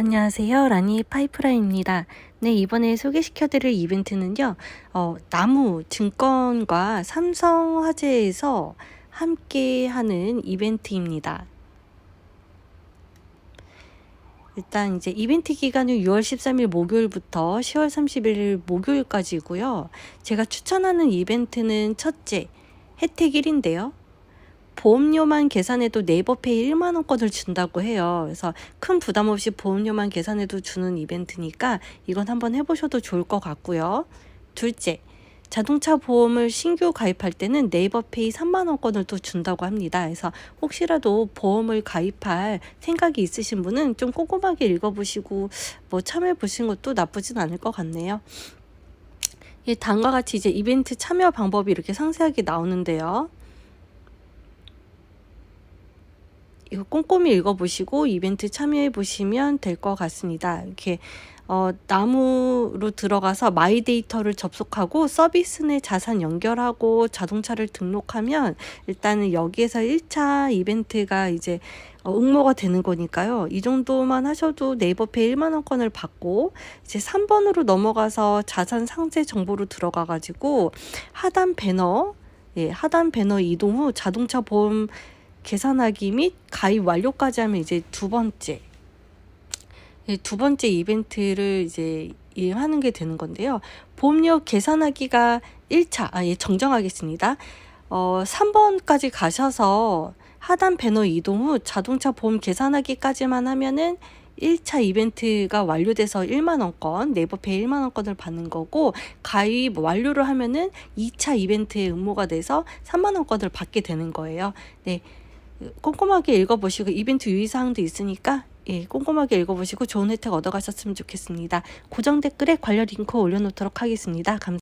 안녕하세요. 라니 파이프라인입니다. 네, 이번에 소개시켜드릴 이벤트는요, 어, 나무 증권과 삼성화재에서 함께 하는 이벤트입니다. 일단 이제 이벤트 기간은 6월 13일 목요일부터 10월 31일 목요일까지고요. 제가 추천하는 이벤트는 첫째, 혜택 1인데요. 보험료만 계산해도 네이버페이 1만 원권을 준다고 해요. 그래서 큰 부담 없이 보험료만 계산해도 주는 이벤트니까 이건 한번 해보셔도 좋을 것 같고요. 둘째, 자동차 보험을 신규 가입할 때는 네이버페이 3만 원권을 또 준다고 합니다. 그래서 혹시라도 보험을 가입할 생각이 있으신 분은 좀 꼼꼼하게 읽어보시고 뭐 참여해 보시는 것도 나쁘진 않을 것 같네요. 이 다음과 같이 이제 이벤트 참여 방법이 이렇게 상세하게 나오는데요. 이거 꼼꼼히 읽어보시고 이벤트 참여해 보시면 될 것 같습니다. 이렇게 어, 나무로 들어가서 마이 데이터를 접속하고 서비스 내 자산 연결하고 자동차를 등록하면 일단은 여기에서 1차 이벤트가 이제 어, 응모가 되는 거니까요. 이 정도만 하셔도 네이버페이 1만 원권을 받고 이제 3번으로 넘어가서 자산 상세 정보로 들어가 가지고 하단 배너 예, 하단 배너 이동 후 자동차 보험 계산하기 및 가입 완료까지 하면 이제 두 번째 예, 두 번째 이벤트를 이제 이행하는 게 되는 건데요. 보험료 계산하기가 1차, 아, 예, 정정하겠습니다. 어, 3번까지 가셔서 하단 배너 이동 후 자동차 보험 계산하기까지만 하면은 1차 이벤트가 완료돼서 1만원권, 네이버페이 1만원권을 받는 거고, 가입 완료를 하면은 2차 이벤트에 응모가 돼서 3만원권을 받게 되는 거예요. 네. 꼼꼼하게 읽어보시고 이벤트 유의사항도 있으니까 예, 꼼꼼하게 읽어보시고 좋은 혜택 얻어가셨으면 좋겠습니다. 고정 댓글에 관련 링크 올려놓도록 하겠습니다. 감사합니다.